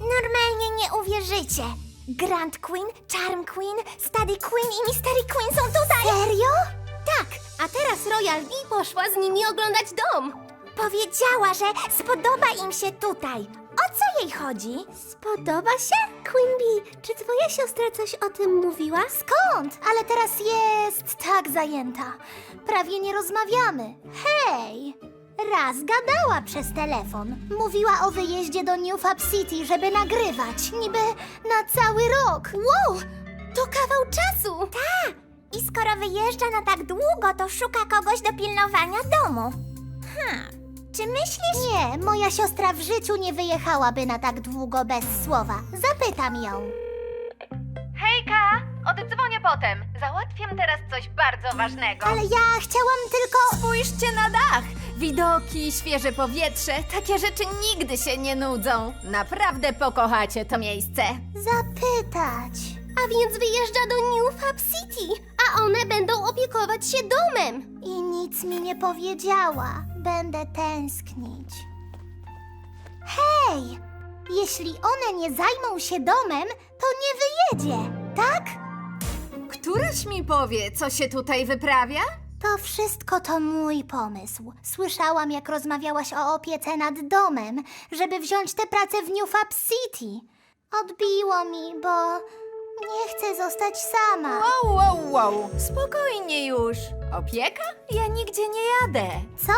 Normalnie nie uwierzycie. Grand Queen, Charm Queen, Study Queen i Mystery Queen są tutaj! Serio? Tak, a teraz Royal Bee poszła z nimi oglądać dom. Powiedziała, że spodoba im się tutaj. O co jej chodzi? Spodoba się? Queen Bee, czy twoja siostra coś o tym mówiła? Skąd? Ale teraz jest tak zajęta. Prawie nie rozmawiamy. Hej! Raz gadała przez telefon. Mówiła o wyjeździe do New Fab City, żeby nagrywać. Niby na cały rok. Wow! To kawał czasu! Tak! I skoro wyjeżdża na tak długo, to szuka kogoś do pilnowania domu. Hmm. Czy myślisz... Nie, moja siostra w życiu nie wyjechałaby na tak długo bez słowa. Zapytam ją. Hejka! Oddzwonię potem. Załatwiam teraz coś bardzo ważnego. Ale ja chciałam tylko... Spójrzcie na dach! Widoki, świeże powietrze, takie rzeczy nigdy się nie nudzą. Naprawdę pokochacie to miejsce. zapytać. A więc wyjeżdża do New Fab City, a one będą opiekować się domem. I nic mi nie powiedziała. Będę tęsknić. Hej! Jeśli one nie zajmą się domem, to nie wyjedzie, tak? Któryś mi powie, co się tutaj wyprawia? To wszystko to mój pomysł. Słyszałam, jak rozmawiałaś o opiece nad domem, żeby wziąć tę pracę w New Fab City. Odbiło mi, bo nie chcę zostać sama. Wow, wow, wow. Spokojnie już. Opieka? Ja nigdzie nie jadę. Co?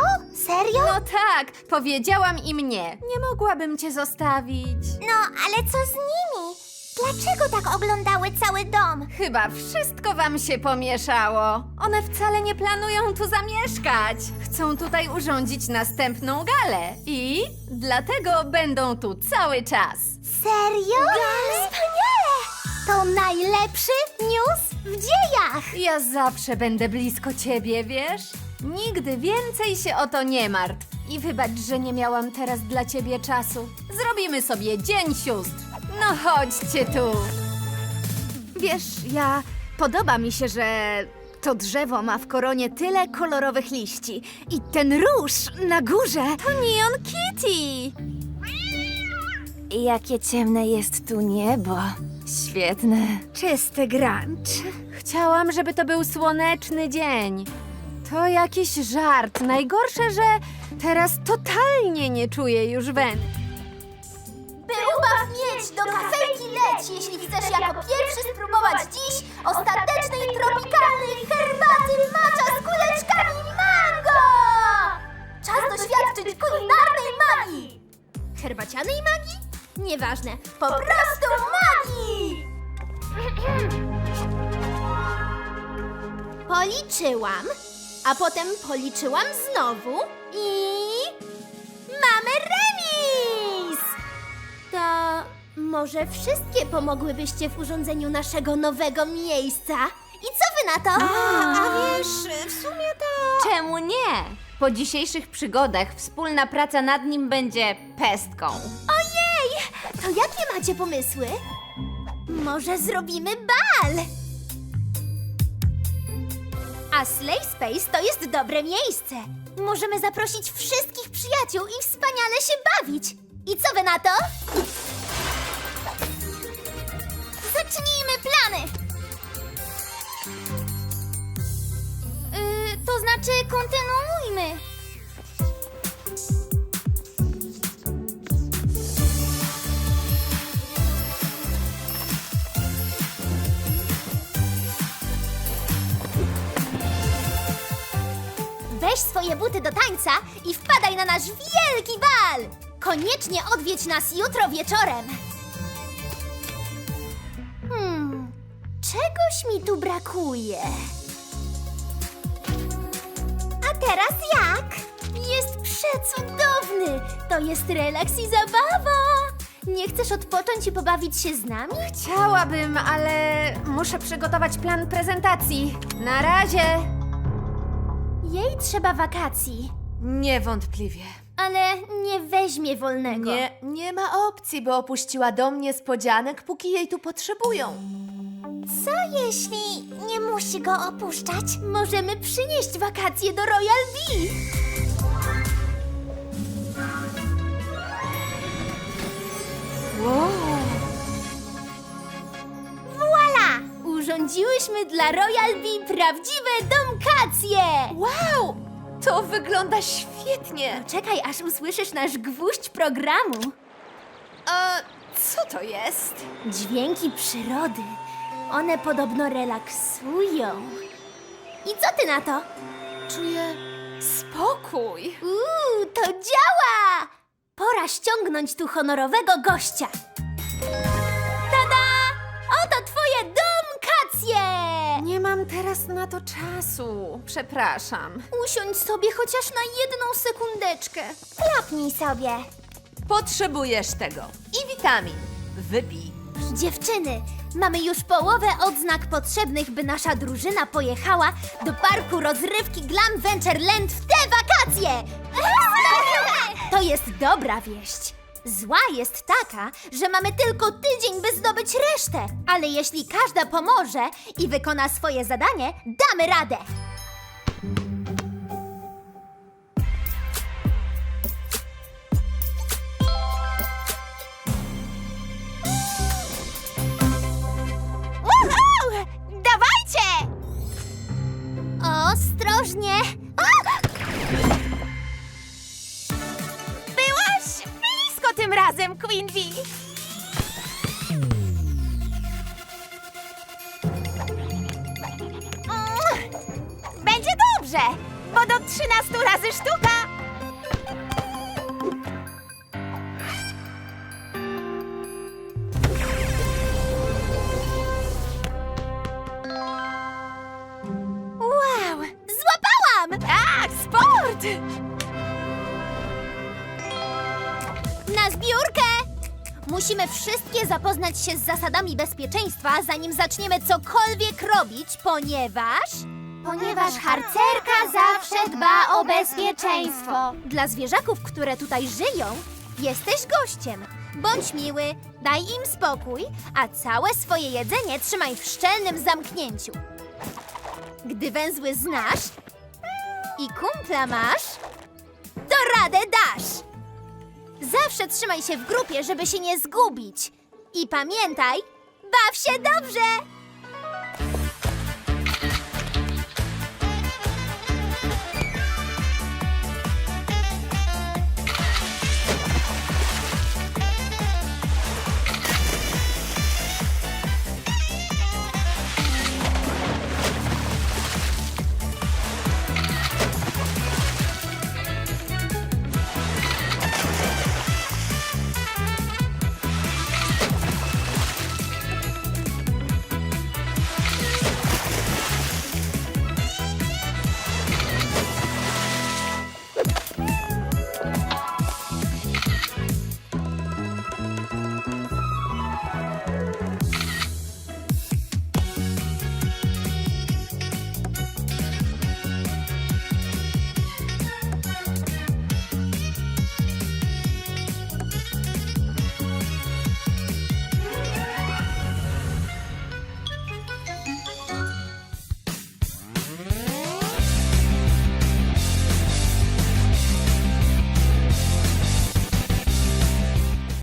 Serio? No tak, powiedziałam im nie. Nie mogłabym cię zostawić. No, ale co z nimi? Dlaczego tak oglądały cały dom? Chyba wszystko wam się pomieszało. One wcale nie planują tu zamieszkać. Chcą tutaj urządzić następną galę i dlatego będą tu cały czas. Serio? Wspaniale! To najlepszy news w dziejach! Ja zawsze będę blisko ciebie, wiesz? Nigdy więcej się o to nie martw. I wybacz, że nie miałam teraz dla ciebie czasu. Zrobimy sobie dzień sióstr. No chodźcie tu. Wiesz, ja podoba mi się, że to drzewo ma w koronie tyle kolorowych liści. I ten róż na górze to Neon Kitty. Jakie ciemne jest tu niebo. Świetne. Czysty grunge. Chciałam, żeby to był słoneczny dzień. To jakiś żart. Najgorsze, że teraz totalnie nie czuję już węd. Wyubaw mieć do kafelki leć, jeśli chcesz jako pierwszy spróbować dziś ostatecznej tropikalnej herbaty macza z kuleczkami mango! Czas doświadczyć kulinarnej magii! Herbacianej magii? Nieważne, po prostu magii! Policzyłam, a potem policzyłam znowu i... może wszystkie pomogłybyście w urządzeniu naszego nowego miejsca? I co wy na to? A wiesz, w sumie to... Czemu nie? Po dzisiejszych przygodach wspólna praca nad nim będzie pestką. Ojej! To jakie macie pomysły? Może zrobimy bal? A Slay Space to jest dobre miejsce. Możemy zaprosić wszystkich przyjaciół i wspaniale się bawić. I co wy na to? Zacznijmy plany! Yy, to znaczy kontynuujmy. Weź swoje buty do tańca i wpadaj na nasz wielki bal! Koniecznie odwiedź nas jutro wieczorem. Czegoś mi tu brakuje. A teraz jak? Jest przecudowny! To jest relaks i zabawa! Nie chcesz odpocząć i pobawić się z nami? Chciałabym, ale muszę przygotować plan prezentacji. Na razie. Jej trzeba wakacji, Niewątpliwie. ale nie weźmie wolnego. Nie, nie ma opcji, by opuściła dom niespodzianek, póki jej tu potrzebują. Co jeśli nie musi go opuszczać? Możemy przynieść wakacje do Royal Bee. Voila! Urządziłyśmy dla Royal Bee prawdziwe domkacje! Wow! To wygląda świetnie! Czekaj, aż usłyszysz nasz gwóźdź programu. A co to jest? Dźwięki przyrody one podobno relaksują. I co ty na to? Czuję spokój. Uuu, to działa! Pora ściągnąć tu honorowego gościa. Tada! Oto twoje domkacje! Nie mam teraz na to czasu. Przepraszam. Usiądź sobie chociaż na jedną sekundeczkę. Klapnij sobie. Potrzebujesz tego. I witamin. Wypij. Dziewczyny, mamy już połowę odznak potrzebnych, by nasza drużyna pojechała do parku rozrywki Glam Ventureland w te wakacje! To jest dobra wieść. Zła jest taka, że mamy tylko tydzień, by zdobyć resztę. Ale jeśli każda pomoże i wykona swoje zadanie, damy radę. Dobrze, bo do 13 razy sztuka! Wow! Złapałam! Tak, sport! Na zbiórkę! Musimy wszystkie zapoznać się z zasadami bezpieczeństwa, zanim zaczniemy cokolwiek robić, ponieważ... Ponieważ harcerka zawsze dba o bezpieczeństwo. Dla zwierzaków, które tutaj żyją, jesteś gościem. Bądź miły, daj im spokój, a całe swoje jedzenie trzymaj w szczelnym zamknięciu. Gdy węzły znasz i kumpla masz, to radę dasz. Zawsze trzymaj się w grupie, żeby się nie zgubić. I pamiętaj, baw się dobrze!